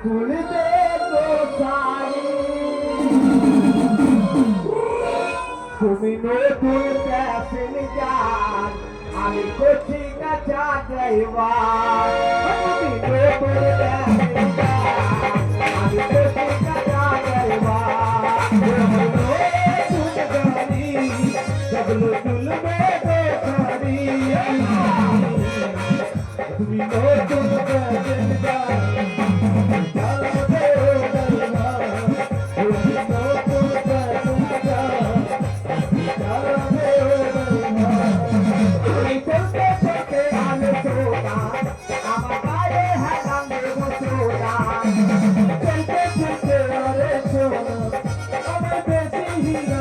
খুলবে তো শাড়ি তুমি নতুন প্যাসেন যান আমি করছি কাঁচা ড্রাইভার তুমি নতুন প্যাসেন যান আমি করছি কাঁচা ড্রাইভার নতুন গাড়ি জগলো তুলবে হ্যাঁ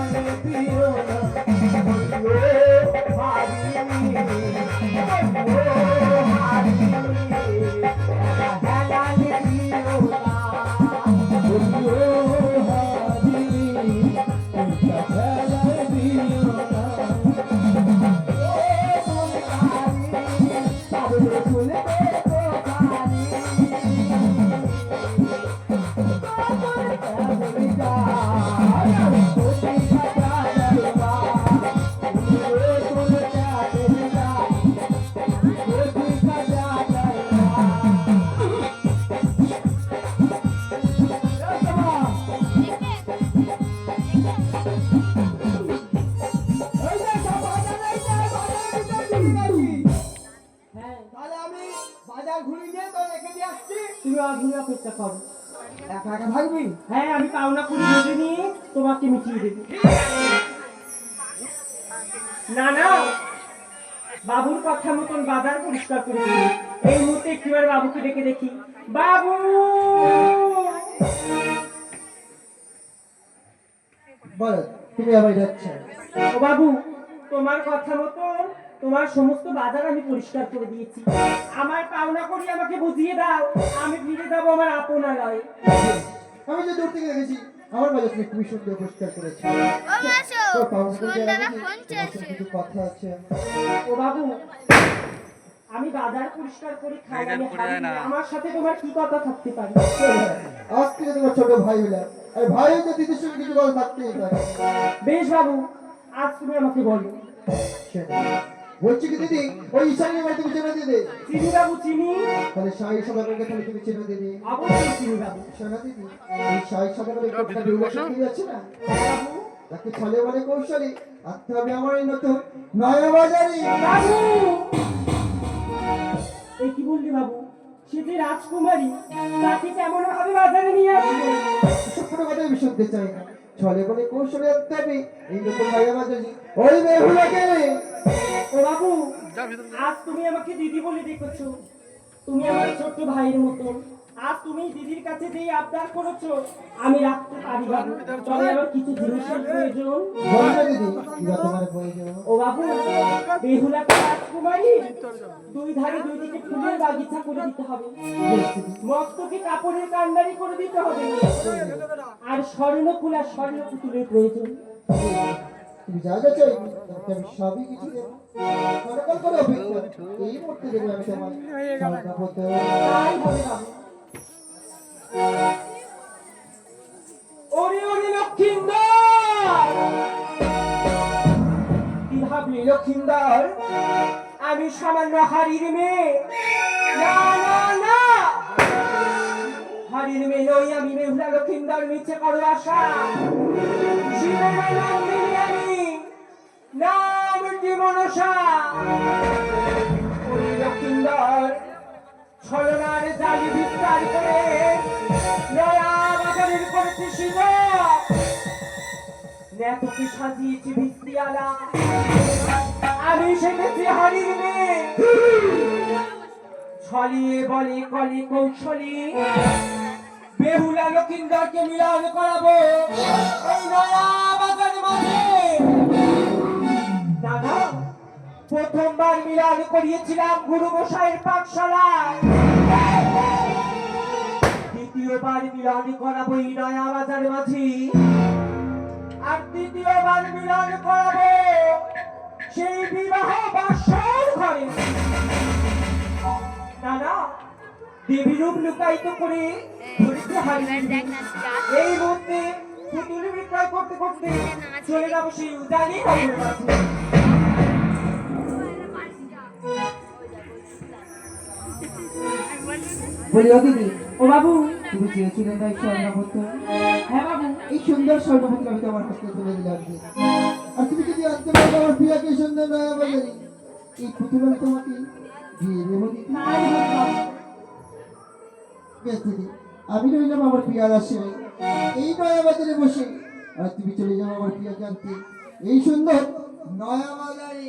বাজার ঘুরে তো রেখে দিয়ে আসছি। তুমি আগুন অপেক্ষা করো। একা একা থাকবি হ্যাঁ আমি পাওনা কুড়ি বেঁধে নিয়ে তোমাকে মিটিয়ে দেবো? না না। বাবুর কথা মতন বাজার পরিষ্কার করে দিই এই মুহূর্তে একটিবার বাবুকে ডেকে দেখি। বাবু! বলো তুমি যাচ্ছে ও বাবু তোমার কথা মতন তোমার সমস্ত বাজার আমি পরিষ্কার করে দিয়েছি। আমার পাওনা করি আমাকে বুঝিয়ে দাও আমি ফিরে যাব আমার আপনালয় আমি যে দূর থেকে দেখেছি আমার বাজার তুমি খুবই সুন্দর পরিষ্কার করেছি। কথা আছে। ও বাবু আমি বাজার পরিষ্কার করে খাই আমি আমার সাথে তোমার কি কথা থাকতে পারে? আজ থেকে তোমার ছোট ভাই হলাম আর ভাই তো দিদির সঙ্গে কিছু কথা থাকতেই পারে। বেশ বাবু আজ তুমি আমাকে বলো। বলছি কি দিদি? ওই ঈশানীর বাড়ি তুমি চেনা দিদি? চিনি বাবু চিনি? তাহলে সাই সদাগরকে তাহলে তুমি চেনা দিদি? অবশ্যই চিনি বাবু শোনা দিদি এই সাই সদাগরের কোটটা দুর্গাশক্তি আছে না হ্যাঁ, বাবু তাকে ছলে বলে কৌশলী আনতে হবে আমার এই নতুন নয়া বাজারি বাবু! এই কি বললি বাবু? সে যে রাজকুমারী তাকে কেমন ভাবে বাজারে নিয়ে আসব? এসব কথা শুনতে চাই না। ছলে বলে কৌশলে এই নতুন নয়া বাজারি ওই বেহুলাকে ও বাবু, আজ তুমি আমাকে দিদি বলে দেখছ। তুমি আমার ছোট্ট ভাইয়ের মতন। আজ তুমি দিদির কাছে যে আবদার করেছ আমি রাখতে পারি বাবু তবে আমার কিছু জিনিসের প্রয়োজন। ও বাবু বেহুলাকে রাজকুমারী দুই ধারে দুই দিকে ফুলের বাগিচা করে দিতে হবে। মস্তকে কাপড়ের কান্ডারি করে দিতে হবে। আর স্বর্ণ ফুল আর স্বর্ণ পুতুলের প্রয়োজন। তুমি যা যা চাই আমি সবই কিছু দেবো। কতকাল করে অপেক্ষা। এই মুহূর্তে দেবো আমি তোমার তাই হবে আমি সামান্য হারির মেয়ে। না না হারির মেয়ে নই আমি মেহুলা লক্ষিন্দর মিছে করো আশা। লক্ষিন্দর, ছলনার জালি বিস্তার করে নেতকে সাজিয়েছি ভিস্তিয়ালা আমি সেটেছি হারির মেয়ে ছলিয়ে বলে, কলে কৌশলী। বেহুলা লক্ষিন্দরকে মিলন করাবো। এই নয়া বাজার মাঝে দাদা, প্রথমবার মিলন করিয়েছিলাম গুরু মশাইয়ের পাঠশালায়। দ্বিতীয়বার মিলন করাবো এই নয়া বাজার মাঝি আর তৃতীয়বার মিলন করাবো। সেই বিবাহ বাসর ঘরে। দাদা দেবী রূপ লুকায়িত করে হারিয়ে এই মুহূর্তে পুতুল বিক্রয় করতে করতে চলে যাব সেই উদানি রাইনের বলি ও দিদি। ও বাবু তুমি চেয়েছিলে হ্যাঁ বাবু। এই সুন্দর স্বর্ণপত্র আমি তোমার কাছে তুলে দিলাম। আর তুমি যদি পারো আমার প্রিয়াকে এই সুন্দর নয়া বাজারে এই পুতুল আমি তোমাকে দিয়ে দেবো বেশ আমি রইলাম আমার প্রিয়ার আশ্রয় এই নয়া বাজারে বসে, আর তুমি চলে যাও আমার প্রিয়াকে আনতে এই সুন্দর নয়া বাজারে।